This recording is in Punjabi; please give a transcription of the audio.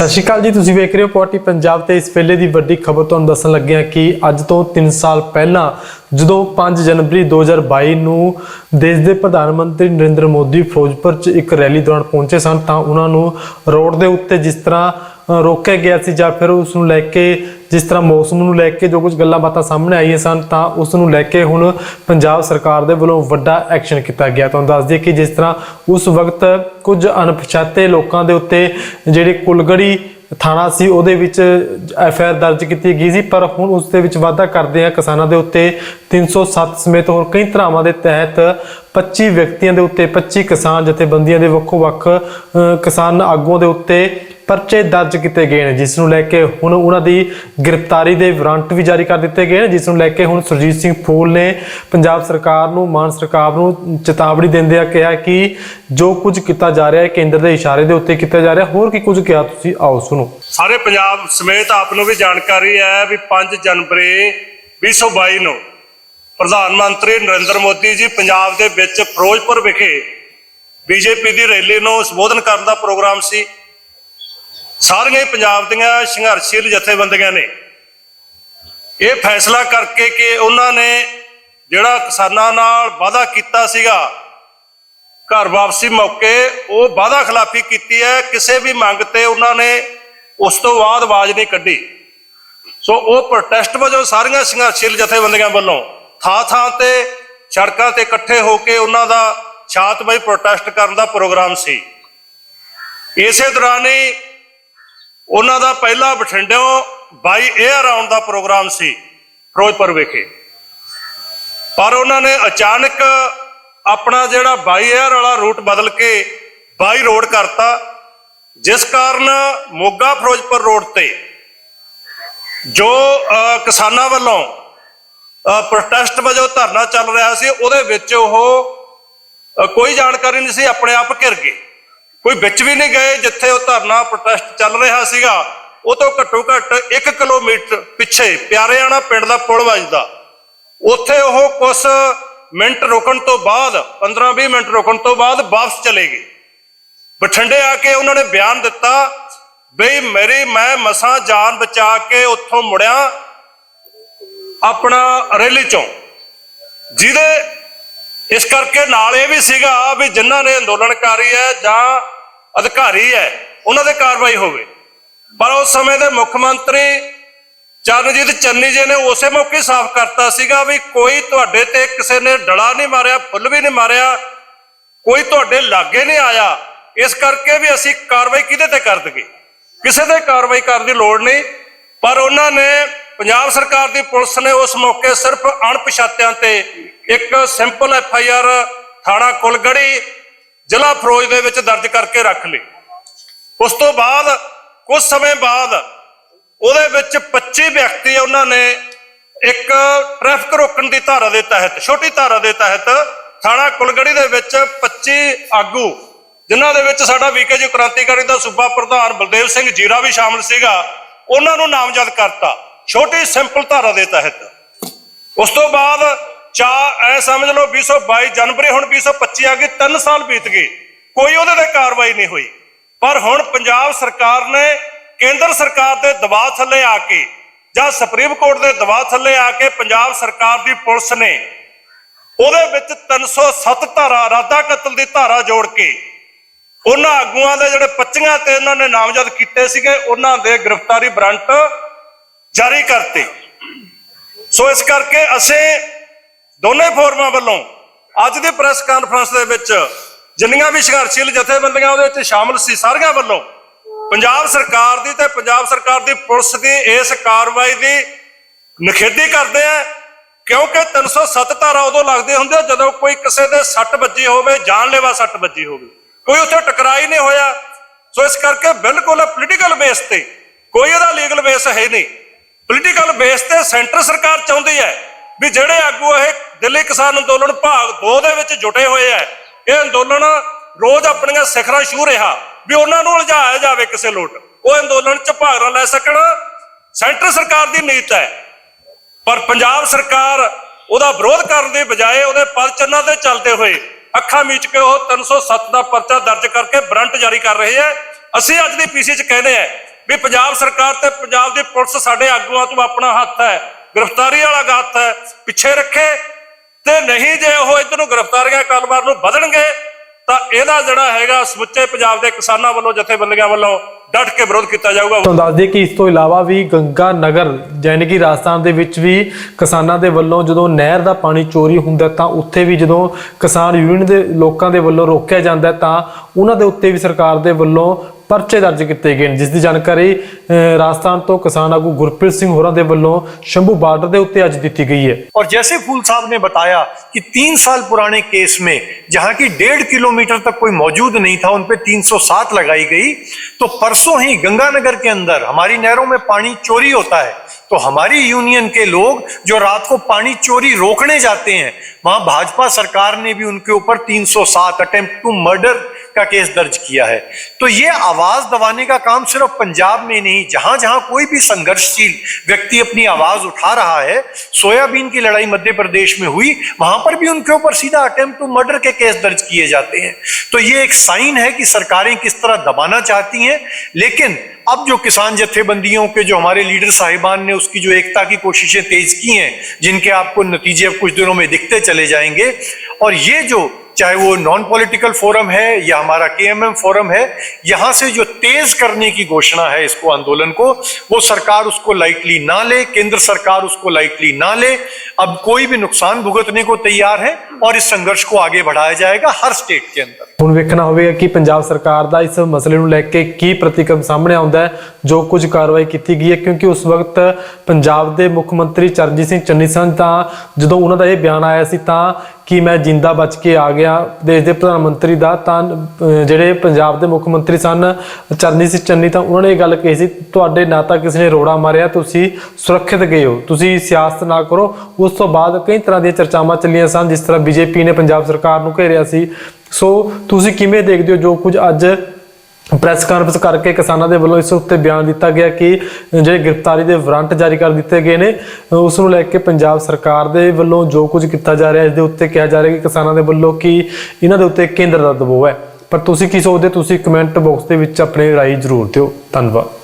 ਸਤਿ ਸ਼੍ਰੀ ਅਕਾਲ ਜੀ, ਤੁਸੀਂ ਵੇਖ ਰਹੇ ਹੋ ਪੋਟੀ ਪੰਜਾਬ ਤੇ ਇਸ ਵੇਲੇ ਦੀ ਵੱਡੀ ਖਬਰ ਤੁਹਾਨੂੰ ਦੱਸਣ ਲੱਗੇ ਹਾਂ ਕਿ ਅੱਜ ਤੋਂ 3 ਸਾਲ ਪਹਿਲਾਂ ਜਦੋਂ 5 ਜਨਵਰੀ 2022 ਨੂੰ ਦੇਸ਼ ਦੇ ਪ੍ਰਧਾਨ ਮੰਤਰੀ ਨਰਿੰਦਰ ਮੋਦੀ ਫਿਰੋਜ਼ਪੁਰ 'ਚ ਇੱਕ ਰੈਲੀ ਦੌਰਾਨ ਪਹੁੰਚੇ ਸਨ, ਤਾਂ ਉਹਨਾਂ ਨੂੰ ਰੋਡ ਦੇ ਉੱਤੇ ਜਿਸ ਤਰ੍ਹਾਂ ਰੋਕਿਆ ਗਿਆ ਸੀ ਜਾਂ ਫਿਰ ਉਸ ਨੂੰ ਲੈ ਕੇ ਜਿਸ ਤਰ੍ਹਾਂ ਮੌਸਮ ਨੂੰ ਲੈ ਕੇ ਜੋ ਕੁਝ ਗੱਲਾਂ ਬਾਤਾਂ ਸਾਹਮਣੇ ਆਈਆਂ ਸਨ, ਤਾਂ ਉਸ ਨੂੰ ਲੈ ਕੇ ਹੁਣ ਪੰਜਾਬ ਸਰਕਾਰ ਦੇ ਵੱਲੋਂ ਵੱਡਾ ਐਕਸ਼ਨ ਕੀਤਾ ਗਿਆ। ਤੁਹਾਨੂੰ ਦੱਸ ਦਈਏ ਕਿ ਜਿਸ ਤਰ੍ਹਾਂ ਉਸ ਵਕਤ ਕੁਝ ਅਣਪਛਾਤੇ ਲੋਕਾਂ ਦੇ ਉੱਤੇ ਜਿਹੜੀ ਕੁਲਗੜੀ ਥਾਣਾ ਸੀ, ਉਹਦੇ ਵਿੱਚ ਐਫ ਆਰ ਦਰਜ ਕੀਤੀ ਗਈ ਸੀ, ਪਰ ਹੁਣ ਉਸ ਦੇ ਵਿੱਚ ਵਾਅਦਾ ਕਰਦੇ ਆ ਕਿਸਾਨਾਂ ਦੇ ਉੱਤੇ 307 ਸਮੇਤ ਹੋਰ ਕਈ ਧਰਾਵਾਂ ਦੇ ਤਹਿਤ 25 ਵਿਅਕਤੀਆਂ ਦੇ ਉੱਤੇ 25 ਕਿਸਾਨ ਜਥੇਬੰਦੀਆਂ ਦੇ ਵੱਖੋ ਵੱਖ ਕਿਸਾਨ ਆਗੂਆਂ ਦੇ ਉੱਤੇ ਪਰਚੇ ਦਰਜ ਕੀਤੇ ਗਏ ਨੇ, ਜਿਸ ਨੂੰ ਲੈ ਕੇ ਹੁਣ ਉਹਨਾਂ ਦੀ ਗ੍ਰਿਫਤਾਰੀ ਦੇ ਵਾਰੰਟ ਵੀ ਜਾਰੀ ਕਰ ਦਿੱਤੇ ਗਏ ਨੇ, ਜਿਸ ਨੂੰ ਲੈ ਕੇ ਹੁਣ ਸੁਰਜੀਤ ਸਿੰਘ ਫੂਲ ਨੇ ਪੰਜਾਬ ਸਰਕਾਰ ਨੂੰ, ਮਾਨ ਸਰਕਾਰ ਨੂੰ ਚੇਤਾਵਨੀ ਦਿੰਦੇ ਆ, ਕਿਹਾ ਕਿ ਜੋ ਕੁਝ ਕੀਤਾ ਜਾ ਰਿਹਾ ਹੈ ਕੇਂਦਰ ਦੇ ਇਸ਼ਾਰੇ ਦੇ ਉੱਤੇ ਕੀਤਾ ਜਾ ਰਿਹਾ। ਹੋਰ ਕੀ ਕੁਝ ਕਿਹਾ ਤੁਸੀਂ? ਆਓ ਸੁਣੋ। ਸਾਰੇ ਪੰਜਾਬ ਸਮੇਤ ਆਪ ਨੂੰ ਵੀ ਜਾਣਕਾਰੀ ਹੈ ਵੀ 5 ਜਨਵਰੀ 2022 ਨੂੰ ਪ੍ਰਧਾਨ ਮੰਤਰੀ ਨਰਿੰਦਰ ਮੋਦੀ ਜੀ ਪੰਜਾਬ ਦੇ ਵਿੱਚ ਫਿਰੋਜ਼ਪੁਰ ਵਿਖੇ ਬੀਜੇਪੀ ਦੀ ਰੈਲੀ ਨੂੰ ਸੰਬੋਧਨ ਕਰਨ ਦਾ ਪ੍ਰੋਗਰਾਮ ਸੀ। ਸਾਰੀਆਂ ਹੀ ਪੰਜਾਬ ਦੀਆਂ ਸੰਘਰਸ਼ੀਲ ਜਥੇਬੰਦੀਆਂ ਨੇ। ਇਹ ਫੈਸਲਾ ਕਰਕੇ ਕਿ ਉਹਨਾਂ ਨੇ ਜਿਹੜਾ ਕਿਸਾਨਾਂ ਨਾਲ ਵਾਅਦਾ ਕੀਤਾ ਸੀਗਾ, ਘਰ ਵਾਪਸੀ ਮੌਕੇ, ਉਹ ਵਾਅਦਾ ਖਿਲਾਫੀ ਕੀਤੀ ਹੈ। ਕਿਸੇ ਵੀ ਮੰਗ ਤੇ ਉਹਨਾਂ ਨੇ ਉਸ ਤੋਂ ਬਾਅਦ ਆਵਾਜ਼ ਨਹੀਂ ਕੱਢੀ। ਸੋ ਉਹ ਪ੍ਰੋਟੈਸਟ ਵਜੋਂ ਸਾਰੀਆਂ ਸੰਘਰਸ਼ੀਲ ਜਥੇਬੰਦੀਆਂ ਵੱਲੋਂ ਥਾਂ ਥਾਂ ਤੇ ਸੜਕਾਂ ਤੇ ਇਕੱਠੇ ਹੋ ਕੇ ਉਹਨਾਂ ਦਾ ਸ਼ਾਂਤਮਈ ਪ੍ਰੋਟੈਸਟ ਕਰਨ ਦਾ ਪ੍ਰੋਗਰਾਮ ਸੀ। ਇਸੇ ਦੌਰਾਨ ਹੀ ਉਹਨਾਂ ਦਾ ਪਹਿਲਾ ਬਠਿੰਡਿਓਂ ਬਾਈ 에ਅਰ ਆਉਣ ਦਾ ਪ੍ਰੋਗਰਾਮ ਸੀ ਫਿਰੋਜ਼ਪੁਰ ਵਿਖੇ। ਪਰ ਉਹਨਾਂ ਨੇ ਅਚਾਨਕ ਆਪਣਾ ਜਿਹੜਾ ਬਾਈ 에ਅਰ ਵਾਲਾ ਰੂਟ ਬਦਲ ਕੇ ਬਾਈ ਰੋਡ ਕਰਤਾ, ਜਿਸ ਕਾਰਨ ਮੋਗਾ ਫਿਰੋਜ਼ਪੁਰ ਰੋਡ ਤੇ ਜੋ ਕਿਸਾਨਾਂ ਵੱਲੋਂ ਪ੍ਰੋਟੈਸਟ ਵਜੋਂ ਧਰਨਾ ਚੱਲ ਰਿਹਾ ਸੀ, ਉਹਦੇ ਵਿੱਚ ਉਹ ਕੋਈ ਜਾਣਕਾਰੀ ਨਹੀਂ ਸੀ, ਆਪਣੇ ਆਪ ਘਿਰ ਗਏ। ਕੋਈ ਵਿੱਚ ਵੀ ਨਹੀਂ ਗਏ, ਜਿੱਥੇ ਉਹ ਧਰਨਾ ਪ੍ਰੋਟੈਸਟ ਚੱਲ ਰਿਹਾ ਸੀਗਾ ਉਹ ਤੋਂ ਘੱਟੋ ਘੱਟ 1 ਕਿਲੋਮੀਟਰ ਪਿੱਛੇ ਪਿਆਰਿਆਣਾ ਪਿੰਡ ਦਾ ਪੁਲ ਵੱਜਦਾ। ਉੱਥੇ ਉਹ ਕੁਝ ਮਿੰਟ ਰੁਕਣ ਤੋਂ ਬਾਅਦ 15-20 ਮਿੰਟ ਰੁਕਣ ਤੋਂ ਬਾਅਦ ਵਾਪਸ ਚਲੇ ਗਏ। ਬਠਿੰਡੇ ਆ ਕੇ ਉਹਨਾਂ ਨੇ ਬਿਆਨ ਦਿੱਤਾ ਬਈ ਮੇਰੀ, ਮੈਂ ਮਸਾਂ ਜਾਨ ਬਚਾ ਕੇ ਉੱਥੋਂ ਮੁੜਿਆ ਆਪਣਾ ਰੈਲੀ ਚੋਂ। ਜਿਹਦੇ ਇਸ ਕਰਕੇ ਨਾਲ ਇਹ ਵੀ ਸੀਗਾ ਵੀ ਜਿਨ੍ਹਾਂ ਨੇ ਅੰਦੋਲਨਕਾਰੀ ਹੈ ਜਾਂ ਅਧਿਕਾਰੀ ਹੈ, ਉਹਨਾਂ ਦੇ ਕਾਰਵਾਈ ਹੋਵੇ। ਪਰ ਉਸ ਸਮੇਂ ਦੇ ਮੁੱਖ ਮੰਤਰੀ ਚਰਨਜੀਤ ਚੰਨੀ ਜੀ ਨੇ ਉਸੇ ਮੌਕੇ ਸਾਫ਼ ਕਰਤਾ ਸੀਗਾ ਵੀ ਕੋਈ ਤੁਹਾਡੇ ਤੇ ਕਿਸੇ ਨੇ ਡਲਾ ਨਹੀਂ ਮਾਰਿਆ, ਫੁੱਲ ਵੀ ਨਹੀਂ ਮਾਰਿਆ, ਕੋਈ ਤੁਹਾਡੇ ਲਾਗੇ ਨਹੀਂ ਆਇਆ। ਇਸ ਕਰਕੇ ਵੀ ਅਸੀਂ ਕਾਰਵਾਈ ਕਿਹਦੇ ਤੇ ਕਰ ਦਗੇ ਕਿਸੇ ਤੇ ਕਾਰਵਾਈ ਕਰਨ ਦੀ ਲੋੜ ਨਹੀਂ, ਪਰ ਉਹਨਾਂ ਨੇ ਪੰਜਾਬ ਸਰਕਾਰ ਦੀ ਪੁਲਿਸ ਨੇ ਉਸ ਮੌਕੇ ਸਿਰਫ ਅਣਪਛਾਤਿਆਂ ਤੇ ਇੱਕ ਸਿੰਪਲ ਐਫ ਆਈ ਆਰ ਥਾਣਾ ਕੁਲਗੜੀ, ਜ਼ਿਲ੍ਹਾ ਫਰੋਜ਼ ਦੇ ਵਿੱਚ ਦਰਜ ਕਰਕੇ ਰੱਖ ਲਈ। ਉਸ ਤੋਂ ਬਾਅਦ ਕੁਝ ਸਮੇਂ ਬਾਅਦ ਉਹਦੇ ਵਿੱਚ 25 ਵਿਅਕਤੀ ਉਹਨਾਂ ਨੇ ਇੱਕ ਟ੍ਰੈਫਿਕ ਰੋਕਣ ਦੀ ਧਾਰਾ ਦੇ ਤਹਿਤ, ਛੋਟੀ ਧਾਰਾ ਦੇ ਤਹਿਤ ਥਾਣਾ ਕੁਲਗੜੀ ਦੇ ਵਿੱਚ 25 ਆਗੂ, ਜਿਨ੍ਹਾਂ ਦੇ ਵਿੱਚ ਸਾਡਾ ਵੀਕੇ ਜੀ ਕ੍ਰਾਂਤੀਕਾਰੀ ਦਾ ਸੂਬਾ ਪ੍ਰਧਾਨ ਬਲਦੇਵ ਸਿੰਘ ਜੀਰਾ ਵੀ ਸ਼ਾਮਲ ਸੀਗਾ, ਉਹਨਾਂ ਨੂੰ ਨਾਮਜ਼ਦ ਕਰਤਾ। ਛੋਟੀ ਸਿੰਪਲ ਧਾਰਾ ਦੇ ਤਹਿਤ। ਉਸ ਤੋਂ ਬਾਅਦ ਚਾ ਐ ਸਮਝ ਲਓ 2022 ਜਨਵਰੀ ਹੁਣ 2025 ਆ ਗਈ 3 ਸਾਲ ਬੀਤ ਗਏ। ਕੋਈ ਉਹਦੇ ਤੇ ਕਾਰਵਾਈ ਨਹੀਂ ਹੋਈ। ਪਰ ਹੁਣ ਪੰਜਾਬ ਸਰਕਾਰ ਨੇ ਕੇਂਦਰ ਸਰਕਾਰ ਦੇ ਦਬਾਅ ਥੱਲੇ ਆ ਕੇ ਜਾਂ ਸੁਪਰੀਮ ਕੋਰਟ ਦੇ ਦਬਾਅ ਥੱਲੇ ਆ ਕੇ ਪੰਜਾਬ ਸਰਕਾਰ ਦੀ ਪੁਲਿਸ ਨੇ ਉਹਦੇ ਵਿੱਚ 307 ਧਾਰਾ ਰਾਦਾ ਕਤਲ ਦੀ ਧਾਰਾ ਜੋੜ ਕੇ ਉਹਨਾਂ ਆਗੂਆਂ ਦੇ ਜਿਹੜੇ 25 ਤੇ ਉਹਨਾਂ ਨੇ ਨਾਮਜ਼ਦ ਕੀਤੇ ਸੀਗੇ, ਉਹਨਾਂ ਦੇ ਗ੍ਰਿਫਤਾਰੀ ਵਾਰੰਟ ਜਾਰੀ ਕਰਤੇ। ਸੋ ਇਸ ਕਰਕੇ ਅਸੀਂ ਦੋਨੇ ਫੋਰਮਾਂ ਵੱਲੋਂ ਅੱਜ ਦੀ ਪ੍ਰੈਸ ਕਾਨਫਰੰਸ ਦੇ ਵਿੱਚ ਜਿੰਨੀਆਂ ਵੀ ਸੰਘਰਸ਼ੀਲ ਜਥੇਬੰਦੀਆਂ ਉਹਦੇ ਵਿੱਚ ਸ਼ਾਮਲ ਸੀ, ਸਾਰੀਆਂ ਵੱਲੋਂ ਪੰਜਾਬ ਸਰਕਾਰ ਦੀ ਤੇ ਪੰਜਾਬ ਸਰਕਾਰ ਦੀ ਪੁਲਿਸ ਦੀ ਇਸ ਕਾਰਵਾਈ ਦੀ ਨਿਖੇਧੀ ਕਰਦੇ ਆ, ਕਿਉਂਕਿ 307 ਧਾਰਾ ਉਦੋਂ ਲੱਗਦੇ ਹੁੰਦੇ ਜਦੋਂ ਕੋਈ ਕਿਸੇ ਦੇ ਸੱਟ ਵੱਜੀ ਹੋਵੇ, ਜਾਨਲੇਵਾ ਸੱਟ ਵੱਜੀ ਹੋਵੇ। ਕੋਈ ਉੱਥੇ ਟਕਰਾਈ ਨਹੀਂ ਹੋਇਆ। ਸੋ ਇਸ ਕਰਕੇ ਬਿਲਕੁਲ ਪੋਲੀਟੀਕਲ ਬੇਸ ਤੇ ਕੋਈ ਇਹਦਾ ਲੀਗਲ ਬੇਸ ਹੈ ਨਹੀਂ। ਪੋਲੀਟੀਕਲ ਬੇਸ ਤੇ ਸੈਂਟਰ ਸਰਕਾਰ ਚਾਹੁੰਦੀ ਹੈ ਵੀ ਜਿਹੜੇ ਆਗੂ ਇਹ ਦਿੱਲੀ ਕਿਸਾਨ ਅੰਦੋਲਨ ਭਾਗ 2 ਦੇ ਵਿੱਚ ਜੁਟੇ ਹੋਏ ਆ, ਇਹ ਅੰਦੋਲਨ ਰੋਜ਼ ਆਪਣੀਆਂ ਸਿਖਰਾਂ ਛੂ ਰਿਹਾ ਵੀ ਉਹਨਾਂ ਨੂੰ ਉਲਝਾਇਆ ਜਾਵੇ ਕਿਸੇ ਲੋਟ। ਉਹ ਅੰਦੋਲਨ ਚ ਭਾਗ ਨਾ ਲੈ ਸਕਣ। ਸੈਂਟਰ ਸਰਕਾਰ ਦੀ ਨੀਤ ਹੈ, ਪਰ ਪੰਜਾਬ ਸਰਕਾਰ ਉਹਦਾ ਵਿਰੋਧ ਕਰਨ ਦੀ ਬਜਾਏ ਉਹਦੇ ਪਦ ਚੰਨਾਂ ਤੇ ਚੱਲਦੇ ਹੋਏ ਅੱਖਾਂ ਮੀਚ ਕੇ ਉਹ 307 ਦਾ ਪਰਚਾ ਦਰਜ ਕਰਕੇ ਵਾਰੰਟ ਜਾਰੀ ਕਰ ਰਹੇ ਹੈ ਅਸੀਂ ਅੱਜ ਦੀ ਪੀਸੀ ਚ ਕਹਿੰਦੇ ਆ ਵੀ ਪੰਜਾਬ ਸਰਕਾਰ ਤੇ ਪੰਜਾਬ ਦੀ ਪੁਲਿਸ ਸਾਡੇ ਆਗੂਆਂ ਤੋਂ ਆਪਣਾ ਹੱਥ ਹੈ, ਗ੍ਰਿਫਤਾਰੀ ਵਾਲਾ ਹੱਥ ਹੈ, ਪਿੱਛੇ ਰੱਖੇ। ਤੇ ਨਹੀਂ ਜੇ ਉਹ ਇਧਰ ਨੂੰ ਗ੍ਰਿਫਤਾਰੀਆਂ ਕਾਰੋਬਾਰ ਨੂੰ ਵਧਣਗੇ, ਤਾਂ ਇਹਦਾ ਜਿਹੜਾ ਹੈਗਾ ਸਮੁੱਚੇ ਪੰਜਾਬ ਦੇ ਕਿਸਾਨਾਂ ਵੱਲੋਂ, ਜਥੇਬੰਦੀਆਂ ਵੱਲੋਂ ਡਟ ਕੇ ਵਿਰੋਧ ਕੀਤਾ ਜਾਊਗਾ। ਤੁਹਾਨੂੰ ਦੱਸ ਦਈਏ ਕਿ ਇਸ ਤੋਂ ਇਲਾਵਾ ਵੀ ਗੰਗਾ ਨਗਰ, ਯਾਨੀ ਕਿ ਰਾਜਸਥਾਨ ਦੇ ਵਿੱਚ ਵੀ ਕਿਸਾਨਾਂ ਦੇ ਵੱਲੋਂ ਜਦੋਂ ਨਹਿਰ ਦਾ ਪਾਣੀ ਚੋਰੀ ਹੁੰਦਾ ਤਾਂ ਉੱਥੇ ਵੀ ਜਦੋਂ ਕਿਸਾਨ ਯੂਨੀਅਨ ਦੇ ਲੋਕਾਂ ਦੇ ਵੱਲੋਂ ਰੋਕਿਆ ਜਾਂਦਾ ਤਾਂ ਉਹਨਾਂ ਦੇ ਉੱਤੇ ਵੀ ਸਰਕਾਰ ਦੇ ਵੱਲੋਂ ਪਰਚੇ ਦਰਜ ਕੀਤੇ ਗਏ ਨੇ ਜਿਸ ਦੀ ਜਾਣਕਾਰੀ ਅਹ, ਰਾਜਸਥਾਨ ਤੋਂ ਕਿਸਾਨ ਆਗੂ ਗੁਰਪ੍ਰੀਤ ਸਿੰਘ ਹੋਰਾਂ ਦੇ ਵੱਲੋਂ ਸ਼ੰਭੂ ਬਾਰਡਰ ਦੇ ਉੱਤੇ ਅੱਜ ਦਿੱਤੀ ਗਈ ਹੈ और जैसे फूल साहब ने बताया कि तीन साल पुराने केस में जहां की डेढ़ किलोमीटर तक कोई मौजूद नहीं था उन पे 307 लगाई गई तो परसों ही गंगानगर के अंदर हमारी नहरों में पानी चोरी होता है तो हमारी यूनियन के लोग जो रात को पानी चोरी रोकने जाते हैं वहां भाजपा सरकार ने भी उनके ऊपर 307 अटेम्प्ट टू मर्डर का केस दर्ज किया है। तो ये आवाज़ दबाने का काम सिर्फ़ पंजाब में नहीं जहाँ जहाँ कोई भी संघर्षशील व्यक्ति अपनी आवाज़ उठा रहा है, सोयाबीन की लड़ाई मध्य प्रदेश में हुई, वहाँ पर भी उनके ऊपर सीधा अटेम्प्ट टू मर्डर के केस दर्ज किए जाते हैं। तो ये एक साइन है कि सरकारें किस तरह दबाना चाहती हैं, लेकिन अब जो किसान जत्थेबंदियों के जो हमारे लीडर साहिबान ने उसकी जो एकता की कोशिशें तेज की हैं, जिनके आपको नतीजे अब कुछ दिनों में दिखते चले जाएँगे, और ये जो चाहे वो नॉन पॉलिटिकल फोरम है या हमारा केएमएम फोरम है यहां से जो तेज करने की घोषणा है इसको आंदोलन को वो सरकार उसको लाइटली ना ले केंद्र सरकार उसको लाइटली ना ले अब कोई भी नुकसान भुगतने को तैयार है और इस संघर्ष को आगे बढ़ाया जाएगा हर स्टेट के अंदर ਹੁਣ ਵੇਖਣਾ ਹੋਵੇਗਾ ਕਿ ਪੰਜਾਬ ਸਰਕਾਰ ਦਾ ਇਸ ਮਸਲੇ ਨੂੰ ਲੈ ਕੇ ਕੀ ਪ੍ਰਤੀਕਰਮ ਸਾਹਮਣੇ ਆਉਂਦਾ ਹੈ ਜੋ ਕੁਝ ਕਾਰਵਾਈ ਕੀਤੀ ਗਈ ਹੈ, ਕਿਉਂਕਿ ਉਸ ਵਕਤ ਪੰਜਾਬ ਦੇ ਮੁੱਖ ਮੰਤਰੀ ਚਰਨਜੀਤ ਸਿੰਘ ਚੰਨੀ ਸਨ, ਤਾਂ ਜਦੋਂ ਉਹਨਾਂ ਦਾ ਇਹ ਬਿਆਨ ਆਇਆ ਸੀ, ਤਾਂ ਕਿ ਮੈਂ ਜਿੰਦਾ ਬਚ ਕੇ ਆ ਗਿਆ ਦੇਸ਼ ਦੇ ਪ੍ਰਧਾਨ ਮੰਤਰੀ ਦਾ, ਤਾਂ ਜਿਹੜੇ ਪੰਜਾਬ ਦੇ ਮੁੱਖ ਮੰਤਰੀ ਸਨ ਚਰਨਜੀਤ ਸਿੰਘ ਚੰਨੀ, ਤਾਂ ਉਹਨਾਂ ਨੇ ਇਹ ਗੱਲ ਕਹੀ ਸੀ, ਤੁਹਾਡੇ ਨਾ ਤਾਂ ਕਿਸੇ ਨੇ ਰੋੜਾ ਮਾਰਿਆ, ਤੁਸੀਂ ਸੁਰੱਖਿਅਤ ਗਏ ਹੋ, ਤੁਸੀਂ ਸਿਆਸਤ ਨਾ ਕਰੋ। ਉਸ ਤੋਂ ਬਾਅਦ ਕਈ ਤਰ੍ਹਾਂ ਦੀਆਂ ਚਰਚਾਵਾਂ ਚੱਲੀਆਂ ਸਨ, ਜਿਸ ਤਰ੍ਹਾਂ ਬੀਜੇਪੀ ਨੇ ਪੰਜਾਬ ਸਰਕਾਰ ਨੂੰ ਘੇਰਿਆ ਸੀ। ਸੋ, ਤੁਸੀਂ ਕਿਵੇਂ ਦੇਖਦੇ ਹੋ ਜੋ ਕੁਝ ਅੱਜ ਪ੍ਰੈਸ ਕਾਨਫਰੰਸ ਕਰਕੇ ਕਿਸਾਨਾਂ ਦੇ ਵੱਲੋਂ ਇਸ ਉੱਤੇ ਬਿਆਨ ਦਿੱਤਾ ਗਿਆ ਕਿ ਜਿਹੜੇ ਗ੍ਰਿਫਤਾਰੀ ਦੇ ਵਾਰੰਟ ਜਾਰੀ ਕਰ ਦਿੱਤੇ ਗਏ ਨੇ, ਉਸ ਨੂੰ ਲੈ ਕੇ ਪੰਜਾਬ ਸਰਕਾਰ ਦੇ ਵੱਲੋਂ ਜੋ ਕੁਝ ਕੀਤਾ ਜਾ ਰਿਹਾ, ਇਸ ਦੇ ਉੱਤੇ ਕਿਹਾ ਜਾ ਰਿਹਾ ਕਿ ਕਿਸਾਨਾਂ ਦੇ ਵੱਲੋਂ ਕਿ ਇਹਨਾਂ ਦੇ ਉੱਤੇ ਕੇਂਦਰ ਦਾ ਦਬਾਅ ਹੈ। ਪਰ ਤੁਸੀਂ ਕੀ ਸੋਚਦੇ ਤੁਸੀਂ ਕਮੈਂਟ ਬਾਕਸ ਦੇ ਵਿੱਚ ਆਪਣੀ ਰਾਏ ਜ਼ਰੂਰ ਦਿਓ। ਧੰਨਵਾਦ।